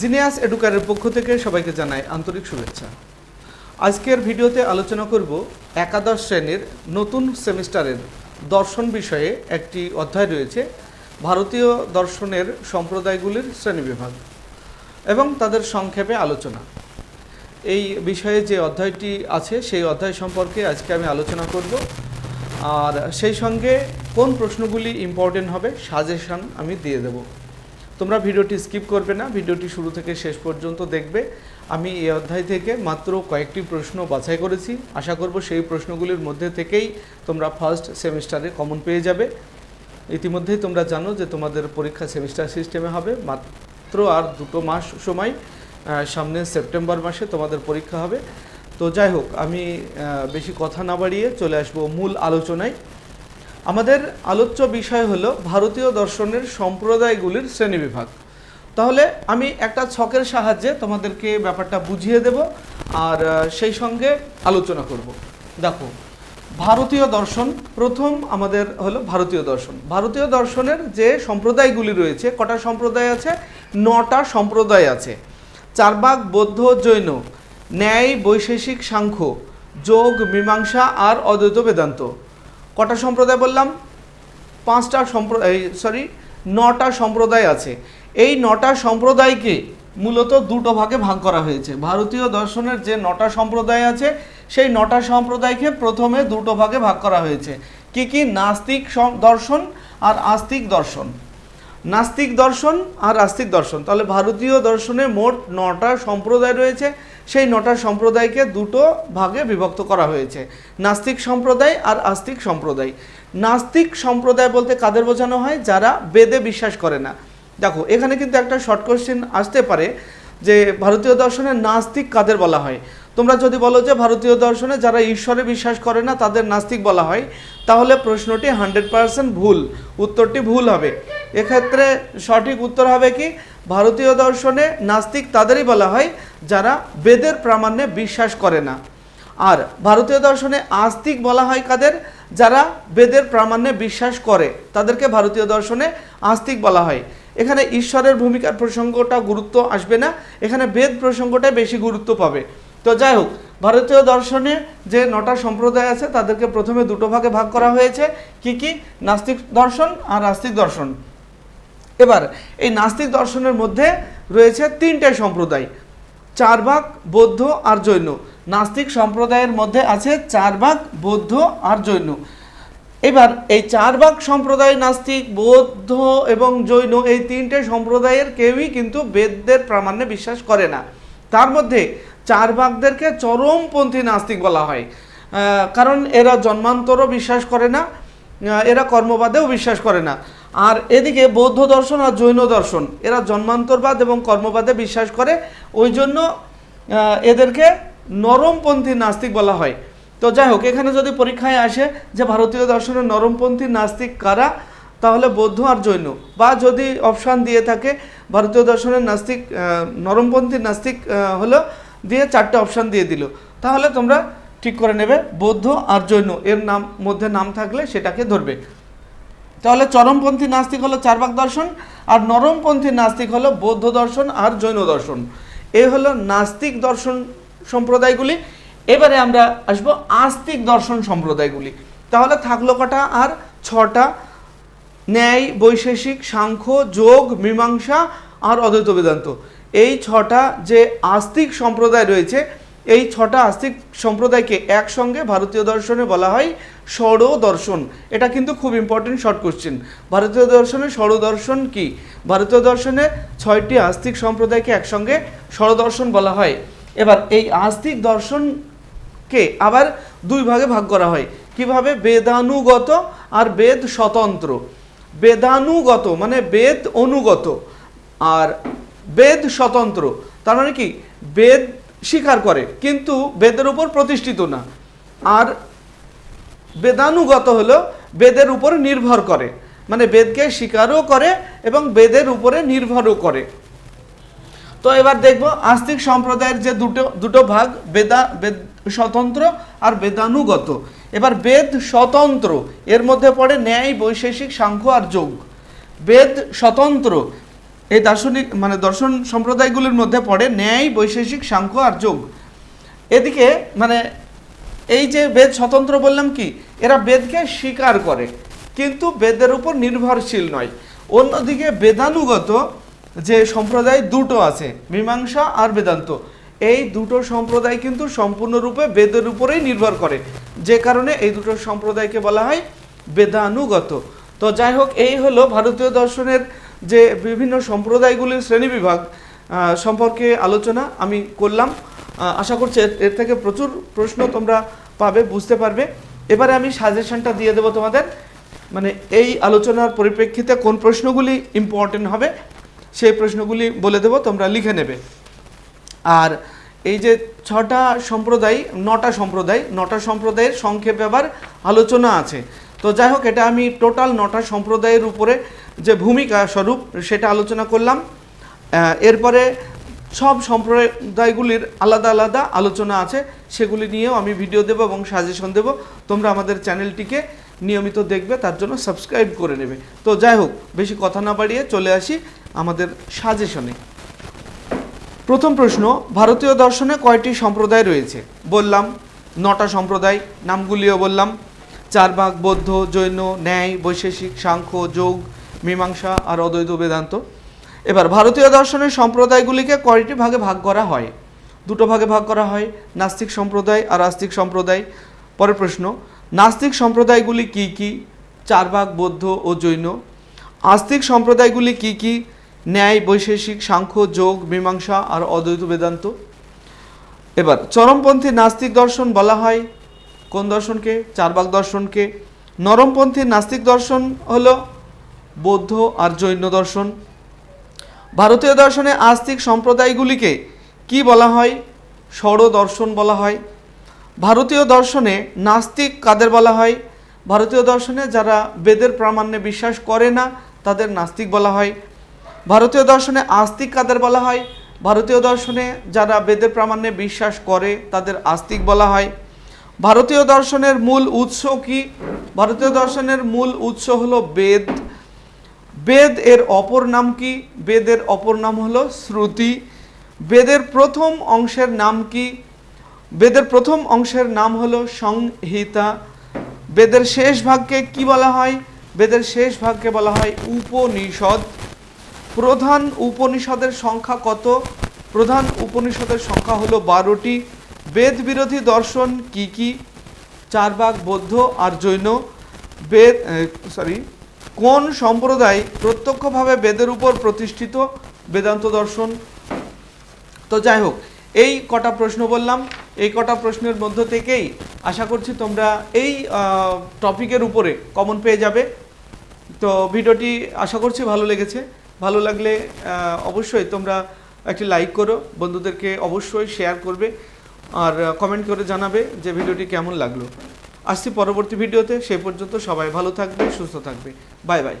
Genius এডুকারের পক্ষ থেকে সবাইকে জানাই আন্তরিক শুভেচ্ছা। আজকের ভিডিওতে আলোচনা করব একাদশ শ্রেণির নতুন সেমিস্টারের দর্শন বিষয়ে একটি অধ্যায় রয়েছে, ভারতীয় দর্শনের সম্প্রদায়গুলির শ্রেণীবিভাগ এবং তাদের সংক্ষেপে আলোচনা। এই বিষয়ে যে অধ্যায়টি আছে, সেই অধ্যায় সম্পর্কে আজকে আমি আলোচনা করব। আর সেই সঙ্গে কোন প্রশ্নগুলি ইম্পর্টেন্ট হবে সাজেশন আমি দিয়ে দেব। তোমরা ভিডিওটি স্কিপ করবে না, ভিডিওটি শুরু থেকে শেষ পর্যন্ত দেখবে। আমি এই অধ্যায় থেকে মাত্র কয়েকটি প্রশ্ন বাছাই করেছি। আশা করব সেই প্রশ্নগুলির মধ্যে থেকেই তোমরা ফার্স্ট সেমিস্টারে কমন পেয়ে যাবে। ইতিমধ্যেই তোমরা জানো যে তোমাদের পরীক্ষা সেমিস্টার সিস্টেমে হবে। মাত্র আর দুটো মাস সময় সামনে সেপ্টেম্বর মাসে তোমাদের পরীক্ষা হবে। তো যাই হোক, আমি বেশি কথা না বাড়িয়ে চলে আসব মূল আলোচনায়। আমাদের আলোচ্য বিষয় হলো ভারতীয় দর্শনের সম্প্রদায়গুলির শ্রেণীবিভাগ। তাহলে আমি একটা ছকের সাহায্যে তোমাদেরকে ব্যাপারটা বুঝিয়ে দেব আর সেই সঙ্গে আলোচনা করব। দেখো, ভারতীয় দর্শন প্রথম আমাদের হলো ভারতীয় দর্শন। ভারতীয় দর্শনের যে সম্প্রদায়গুলি রয়েছে, কটা সম্প্রদায় আছে? নটা সম্প্রদায় আছে। চারবাক বৌদ্ধ, জৈন, ন্যায়, বৈশেষিক, সাংখ্য, যোগ, মীমাংসা আর অদ্বৈত বেদান্ত। কটা সম্প্রদায় বললাম? পাঁচটা সম্প্রদায় সরি নটা সম্প্রদায় আছে। এই নটা সম্প্রদায়কে মূলত দুটো ভাগে ভাগ করা হয়েছে। ভারতীয় দর্শনের যে নটা সম্প্রদায় আছে, সেই নটা সম্প্রদায়কে প্রথমে দুটো ভাগে ভাগ করা হয়েছে। কি কি? নাস্তিক দর্শন আর আস্তিক দর্শন। নাস্তিক দর্শন আর আস্তিক দর্শন। তাহলে ভারতীয় দর্শনে মোট নটা সম্প্রদায় রয়েছে। সেই নটা সম্প্রদায়কে দুটো ভাগে বিভক্ত করা হয়েছে, নাস্তিক সম্প্রদায় আর আস্তিক সম্প্রদায়। নাস্তিক সম্প্রদায় বলতে কাদের বোঝানো হয়? যারা বেদে বিশ্বাস করে না। দেখো, এখানে কিন্তু একটা শর্ট কোশ্চেন আসতে পারে যে ভারতীয় দর্শনে নাস্তিক কাদের বলা হয়? তোমরা যদি বলো যে ভারতীয় দর্শনে যারা ঈশ্বরে বিশ্বাস করে না, তাদের নাস্তিক বলা হয়, তাহলে প্রশ্নটি হান্ড্রেড পারসেন্ট ভুল, উত্তরটি ভুল হবে। এক্ষেত্রে সঠিক উত্তর হবে কি? ভারতীয় দর্শনে নাস্তিক তাদেরই বলা হয়, যারা বেদের প্রামাণ্যে বিশ্বাস করে না। আর ভারতীয় দর্শনে আস্তিক বলা হয় কাদের? যারা বেদের প্রামাণ্যে বিশ্বাস করে, তাদেরকে ভারতীয় দর্শনে আস্তিক বলা হয়। এখানে ঈশ্বরের ভূমিকার প্রসঙ্গটা গুরুত্ব আসবে না, এখানে বেদ প্রসঙ্গটাই বেশি গুরুত্ব পাবে। তো যাই হোক, ভারতীয় দর্শনে যে নটা সম্প্রদায় আছে, তাদেরকে প্রথমে দুটো ভাগে ভাগ করা হয়েছে। কি কি? নাস্তিক দর্শন আর আস্তিক দর্শন। এবার, এই নাস্তিক দর্শনের মধ্যে রয়েছে তিনটে সম্প্রদায় চার ভাগ বৌদ্ধ আর জৈন। নাস্তিক সম্প্রদায়ের মধ্যে আছে চার ভাগ বৌদ্ধ আর জৈন। এবার, এই চার ভাগ সম্প্রদায়, নাস্তিক, বৌদ্ধ এবং জৈন, এই তিনটে সম্প্রদায়ের কেউই কিন্তু বেদদের প্রামাণ্যে বিশ্বাস করে না। তার মধ্যে চার ভাগদেরকে চরমপন্থী নাস্তিক বলা হয়। কারণ এরা জন্মান্তরও বিশ্বাস করে না এরা কর্মবাদেও বিশ্বাস করে না। আর এদিকে বৌদ্ধ দর্শন আর জৈন দর্শন, এরা জন্মান্তরবাদ এবং কর্মবাদে বিশ্বাস করে। ওই জন্য এদেরকে নরমপন্থী নাস্তিক বলা হয়। তো যাই হোক, এখানে যদি পরীক্ষায় আসে যে ভারতীয় দর্শনের নরমপন্থী নাস্তিক কারা, তাহলে বৌদ্ধ আর জৈন। বা যদি অপশান দিয়ে থাকে, ভারতীয় দর্শনের নাস্তিক নরমপন্থী নাস্তিক হলো, দিয়ে চারটে অপশান দিয়ে দিল। তাহলে তোমরা ঠিক করে নেবে, বৌদ্ধ আর জৈন, এর নাম, মধ্যে নাম থাকলে সেটাকে ধরবে। তাহলে চরমপন্থী নাস্তিক হলো চারবাক দর্শন, আর নরমপন্থী নাস্তিক হলো বৌদ্ধ দর্শন আর জৈন দর্শন। এ হলো নাস্তিক দর্শন সম্প্রদায়গুলি। এবারে আমরা আসব আস্তিক দর্শন সম্প্রদায়গুলি। তাহলে থাকল কটা আর ছটা? ন্যায়, বৈশেষিক, সাংখ্য, যোগ, মীমাংসা আর অদ্বৈত বেদান্ত। এই ছটা যে আস্তিক সম্প্রদায় রয়েছে এই ছটা আস্তিক সম্প্রদায়কে একসঙ্গে ভারতীয় দর্শনে বলা হয় ষড় দর্শন এটা কিন্তু খুব ইম্পর্টেন্ট শর্ট কোশ্চেন ভারতীয় দর্শনে ষড় দর্শন কি? ভারতীয় দর্শনে ছয়টি আস্তিক সম্প্রদায়কে একসঙ্গে ষড় দর্শন বলা হয়। এবার এই আস্তিক দর্শনকে আবার দুই ভাগে ভাগ করা হয়। কীভাবে? বেদানুগত আর বেদ স্বতন্ত্র। বেদানুগত মানে বেদ অনুগত আর বেদ স্বতন্ত্র। তার মানে কি? বেদ স্বীকার করে, কিন্তু বেদের উপর প্রতিষ্ঠিত না। আর বেদানুগত হলো বেদের উপর নির্ভর করে। মানে বেদকে স্বীকারও করে এবং বেদের উপরে নির্ভরও করে। তো এবার দেখব আস্তিক সম্প্রদায়ের যে দুটো দুটো ভাগ, বেদা, বেদ স্বতন্ত্র আর বেদানুগত। এবার বেদ স্বতন্ত্র, এর মধ্যে পড়ে ন্যায়, বৈশেষিক, সাংখ্য আর যোগ। বেদ স্বতন্ত্র এই দার্শনিক মানে দর্শন সম্প্রদায়গুলির মধ্যে পড়ে ন্যায়, বৈশেষিক, সাংখ্য আর যোগ। এদিকে মানে এই যে বেদ স্বতন্ত্র বললাম কি, এরা বেদকে স্বীকার করে, কিন্তু বেদের উপর নির্ভরশীল নয়। অন্যদিকে বেদানুগত যে সম্প্রদায় দুটো আছে, মীমাংসা আর বেদান্ত, এই দুটো সম্প্রদায় কিন্তু সম্পূর্ণরূপে বেদের উপরেই নির্ভর করে। যে কারণে এই দুটো সম্প্রদায়কে বলা হয় বেদানুগত। তো যাই হোক, এই হলো ভারতীয় দর্শনের যে বিভিন্ন সম্প্রদায়গুলির শ্রেণীবিভাগ সম্পর্কে আলোচনা আমি করলাম। আশা করছি এর থেকে প্রচুর প্রশ্ন তোমরা পাবে, বুঝতে পারবে। এবারে আমি সাজেশনটা দিয়ে দেবো তোমাদের। মানে এই আলোচনার পরিপ্রেক্ষিতে কোন প্রশ্নগুলি ইম্পর্টেন্ট হবে, সেই প্রশ্নগুলি বলে দেবো, তোমরা লিখে নেবে। আর এই যে ছটা সম্প্রদায়, নটা সম্প্রদায়, নটা সম্প্রদায়ের সংক্ষেপে আবার আলোচনা আছে। তো যাই হোক, এটা আমি টোটাল নটা সম্প্রদায়ের উপরে যে ভূমিকা স্বরূপ সেটা আলোচনা করলাম। এরপরে সব সম্প্রদায়গুলির আলাদা আলাদা আলোচনা আছে, সেগুলি নিয়েও আমি ভিডিও দেবো এবং সাজেশন দেবো। তোমরা আমাদের চ্যানেলটিকে নিয়মিত দেখবে, তার জন্য সাবস্ক্রাইব করে নেবে। তো যাই হোক, বেশি কথা না বাড়িয়ে চলে আসি আমাদের সাজেশনে। প্রথম প্রশ্ন, ভারতীয় দর্শনে কয়টি সম্প্রদায় রয়েছে? বললাম, নটা সম্প্রদায়, নামগুলিও বললাম। চার ভাগ বৌদ্ধ, জৈন, ন্যায়, বৈশেষিক, সাংখ্য, যোগ, মীমাংসা আর অদ্বৈত বেদান্ত। এবার ভারতীয় দর্শনের সম্প্রদায়গুলিকে কয়টি ভাগে ভাগ করা হয়? দুটো ভাগে ভাগ করা হয়, নাস্তিক সম্প্রদায় আর আস্তিক সম্প্রদায়। পরের প্রশ্ন, নাস্তিক সম্প্রদায়গুলি কি কি? চার ভাগ বৌদ্ধ ও জৈন। আস্তিক সম্প্রদায়গুলি কি কি? ন্যায়, বৈশেষিক, সাংখ্য, যোগ, মীমাংসা আর অদ্বৈত বেদান্ত। এবার চরমপন্থী নাস্তিক দর্শন বলা হয় কোন দর্শনকে? চারবাগ দর্শনকে। নরমপন্থী নাস্তিক দর্শন হলো বৌদ্ধ আর জৈন দর্শন। ভারতীয় দর্শনে আস্তিক সম্প্রদায়গুলিকে কি বলা হয়? ষড় দর্শন বলা হয়। ভারতীয় দর্শনে নাস্তিক কাদের বলা হয়? ভারতীয় দর্শনে যারা বেদের প্রামাণ্যে বিশ্বাস করে না, তাদের নাস্তিক বলা হয়। ভারতীয় দর্শনে আস্তিক কাদের বলা হয়? ভারতীয় দর্শনে যারা বেদের প্রামাণ্যে বিশ্বাস করে, তাদের আস্তিক বলা হয়। ভারতীয় দর্শনের মূল উৎস কি? ভারতীয় দর্শনের মূল উৎস হলো বেদ। বেদ এর অপর নাম কি? বেদের অপর নাম হলো শ্রুতি। বেদের প্রথম অংশের নাম কি? বেদের প্রথম অংশের নাম হলো সংহিতা। বেদের শেষ ভাগকে কি বলা হয়? বেদের শেষ ভাগকে বলা হয় উপনিষদ। প্রধান উপনিষদের সংখ্যা কত? প্রধান উপনিষদের সংখ্যা হলো বারোটি। বেদ বিরোধী দর্শন কি কি? চার ভাগ বৌদ্ধ আর জৈন। বেদ সরি কোন সম্প্রদায় প্রত্যক্ষভাবে বেদের উপর প্রতিষ্ঠিত? বেদান্ত দর্শন। তো যাই হোক, এই কটা প্রশ্ন বললাম। এই কটা প্রশ্নের মধ্য থেকেই আশা করছি তোমরা এই টপিকের উপরে কমন পেয়ে যাবে। তো ভিডিওটি আশা করছি ভালো লেগেছে। ভালো লাগলে অবশ্যই তোমরা একটি লাইক করো। বন্ধুদেরকে অবশ্যই শেয়ার করবে। আর কমেন্ট করে জানাবে যে ভিডিওটি কেমন লাগল। আসছি পরবর্তী ভিডিওতে, সেই পর্যন্ত সবাই ভালো থাকবে, সুস্থ থাকবে। Bye bye.